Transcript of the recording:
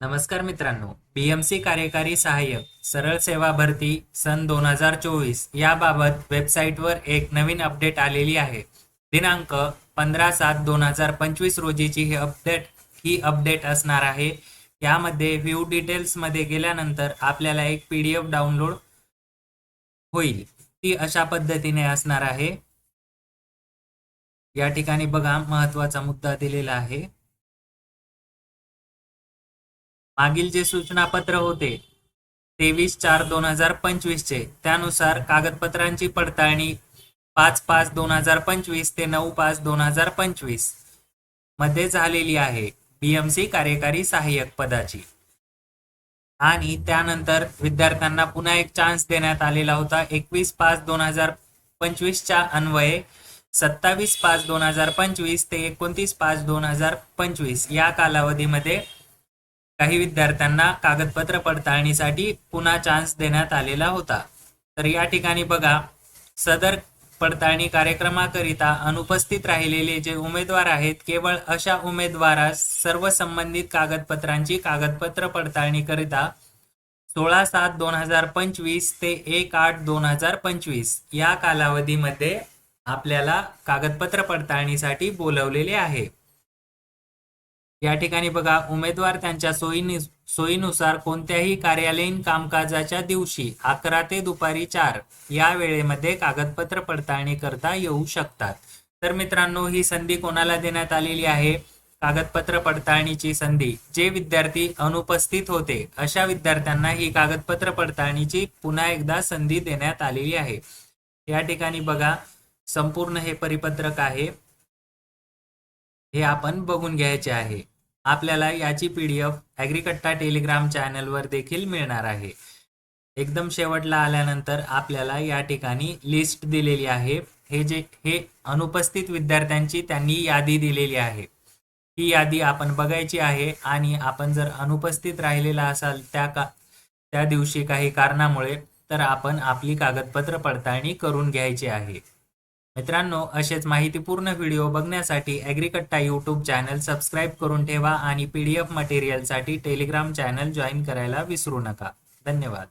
नमस्कार मित्रांनो बीएमसी कार्यकारी सहाय्यक सरळ सेवा भरती सन दोन हजार चोवीस याबाबत वेबसाईटवर एक नवीन अपडेट आलेली आहे. दिनांक पंधरा सात दोन हजार पंचवीस रोजीची ही अपडेट ही अपडेट असणार आहे. यामध्ये व्ह्यू डिटेल्समध्ये गेल्यानंतर आपल्याला एक पी डी एफ डाउनलोड होईल. ती अशा पद्धतीने असणार आहे. या ठिकाणी बघा महत्त्वाचा मुद्दा दिलेला आहे. मागील जे सूचनापत्र होते तेवीस चार दोन हजार पंचवीसचे त्यानुसार कागदपत्रांची पडताळणी पाच पाच दोन हजार पंचवीस ते नऊ पाच दोन हजार पंचवीसमध्ये झालेली आहे. बीएमसी कार्यकारी सहाय्यक पदाची. आणि त्यानंतर विद्यार्थ्यांना पुन्हा एक चान्स देण्यात आलेला होता. एकवीस पाच दोन हजार पंचवीसच्या अन्वये सत्तावीस पाच दोन हजार पंचवीस ते एकोणतीस पाच दोन हजार पंचवीस या कालावधीमध्ये काही विद्यार्थ्यांना कागदपत्र पडताळणीसाठी पुन्हा चान्स देण्यात आलेला होता. तर या ठिकाणी बघा सदर पडताळणी कार्यक्रमाकरिता अनुपस्थित राहिलेले जे उमेदवार आहेत केवळ अशा उमेदवारास सर्व संबंधित कागदपत्रांची कागदपत्र पडताळणीकरिता सोळा सात दोन हजार पंचवीस ते एक आठ दोन हजार पंचवीस या कालावधीमध्ये आपल्याला कागदपत्र पडताळणीसाठी बोलवलेले आहे. या ठिकाणी बघा उमेदवार त्यांच्या सोयीनी सोयीनुसार कोणत्याही कार्यालयीन कामकाजाच्या दिवशी अकरा ते दुपारी चार या वेळेमध्ये कागदपत्र पडताळणी करता येऊ शकतात. तर मित्रांनो ही संधी कोणाला देण्यात आलेली आहे? कागदपत्र पडताळणीची संधी. जे विद्यार्थी अनुपस्थित होते अशा विद्यार्थ्यांना ही कागदपत्र पडताळणीची पुन्हा एकदा संधी देण्यात आलेली आहे. या ठिकाणी बघा संपूर्ण हे परिपत्रक आहे. हे आपण बघून घ्यायचे आहे. आपल्याला याची पीडीएफ ॲग्रिकट्टा टेलिग्राम चॅनलवर देखील मिळणार आहे. एकदम शेवटला आल्यानंतर आपल्याला या ठिकाणी लिस्ट दिलेली आहे. हे जे हे अनुपस्थित विद्यार्थ्यांची त्यांनी यादी दिलेली आहे. ही यादी आपण बघायची आहे आणि आपण जर अनुपस्थित राहिलेला असाल त्या का त्या दिवशी काही कारणामुळे तर आपण आपली कागदपत्र पडताळणी करून घ्यायची आहे. मित्रांनो असेच माहितीपूर्ण व्हिडिओ बघण्यासाठी ॲग्रिकट्टा यूट्यूब चॅनल सबस्क्राईब करून ठेवा आणि पी डी एफ मटेरियलसाठी टेलिग्राम चॅनल जॉईन करायला विसरू नका. धन्यवाद.